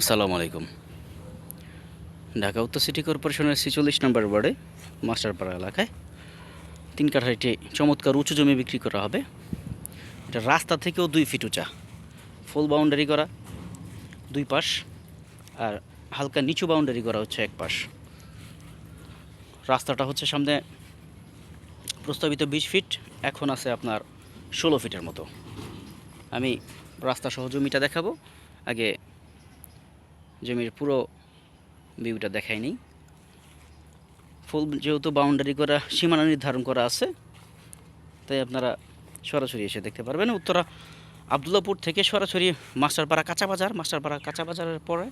আসসালামু আলাইকুম। ঢাকা উত্তর সিটি কর্পোরেশনের ছেচল্লিশ নম্বর ওয়ার্ডে মাস্টারপাড়া এলাকায় তিন কাঠার একটি চমৎকার উঁচু জমি বিক্রি করা হবে। এটা রাস্তা থেকেও দুই ফিট উঁচা। ফুল বাউন্ডারি করা দুই পাশ আর হালকা নিচু বাউন্ডারি করা হচ্ছে এক পাশ। রাস্তাটা হচ্ছে সামনে প্রস্তাবিত বিশ ফিট, এখন আছে আপনার ষোলো ফিটের মতো। আমি রাস্তা সহ জমিটা দেখাবো। আগে জমির পুরো ভিউটা দেখাই নেই ফুল যেহেতু বাউন্ডারি করা, সীমানা নির্ধারণ করা আছে, তাই আপনারা সরাসরি এসে দেখতে পারবেন। উত্তরা আবদুল্লাপুর থেকে সরাসরি মাস্টারপাড়া কাঁচা বাজার। মাস্টারপাড়া কাঁচা বাজারের পরে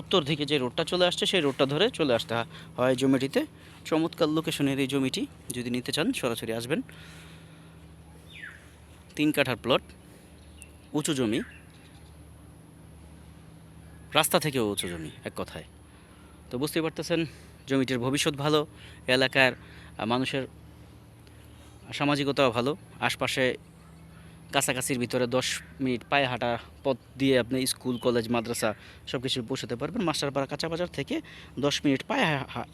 উত্তর দিকে যে রোডটা চলে আসছে, সেই রোডটা ধরে চলে আসতে হয় জমিটিতে। চমৎকার লোকেশনের এই জমিটি, যদি নিতে চান সরাসরি আসবেন। তিন কাঠার প্লট উঁচু জমি। রাস্তা থেকেও উঁচু জমি, এক কথায়। তো বুঝতেই পারতেছেন, জমিটির ভবিষ্যৎ ভালো, এলাকার মানুষের সামাজিকতাও ভালো। আশপাশে কাছাকাছির ভিতরে দশ মিনিট পায়ে হাঁটা পথ দিয়ে আপনি স্কুল, কলেজ, মাদ্রাসা সব কিছু পৌঁছাতে পারবেন। মাস্টারপাড়া কাঁচা বাজার থেকে দশ মিনিট পায়ে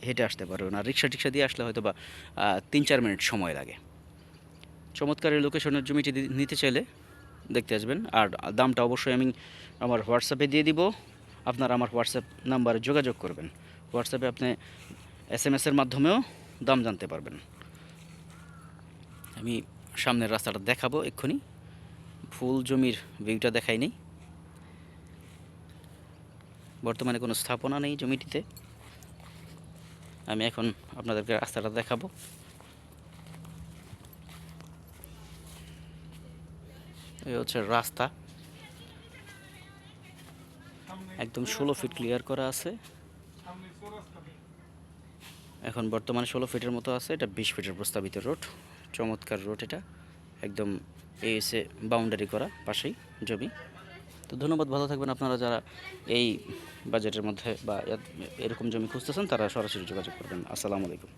হেঁটে আসতে পারবেন। আর রিক্সা টিক্সা দিয়ে আসলে হয়তো বা তিন চার মিনিট সময় লাগে। চমৎকার লোকেশনের জমিটি নিতে চাইলে দেখতে আসবেন। আর দামটা অবশ্যই আমি আমার হোয়াটসঅ্যাপে দিয়ে দিব। আপনারা আমার হোয়াটসঅ্যাপ নাম্বারে যোগাযোগ করবেন। হোয়াটসঅ্যাপে আপনি এস এম এসের মাধ্যমেও দাম জানতে পারবেন। আমি সামনের রাস্তাটা দেখাবো এক্ষুনি। ফুল জমির ভিউটা দেখাই নেই। বর্তমানে কোনো স্থাপনা নেই জমিটিতে। আমি এখন আপনাদেরকে রাস্তাটা দেখাবো। এই হচ্ছে রাস্তা। একদম ষোলো ফিট ক্লিয়ার করা আছে। এখন বর্তমানে ষোলো ফিটের মতো আছে, এটা বিশ ফিটের প্রস্তাবিত রোড, চমৎকার রোড এটা। একদম এসে বাউন্ডারি করা, পাশেই জমি। তো ধন্যবাদ, ভালো থাকবেন আপনারা যারা এই বাজেটের মধ্যে বা এরকম জমি খুঁজতেছেন, তারা সরাসরি যোগাযোগ করবেন। আসসালামু আলাইকুম।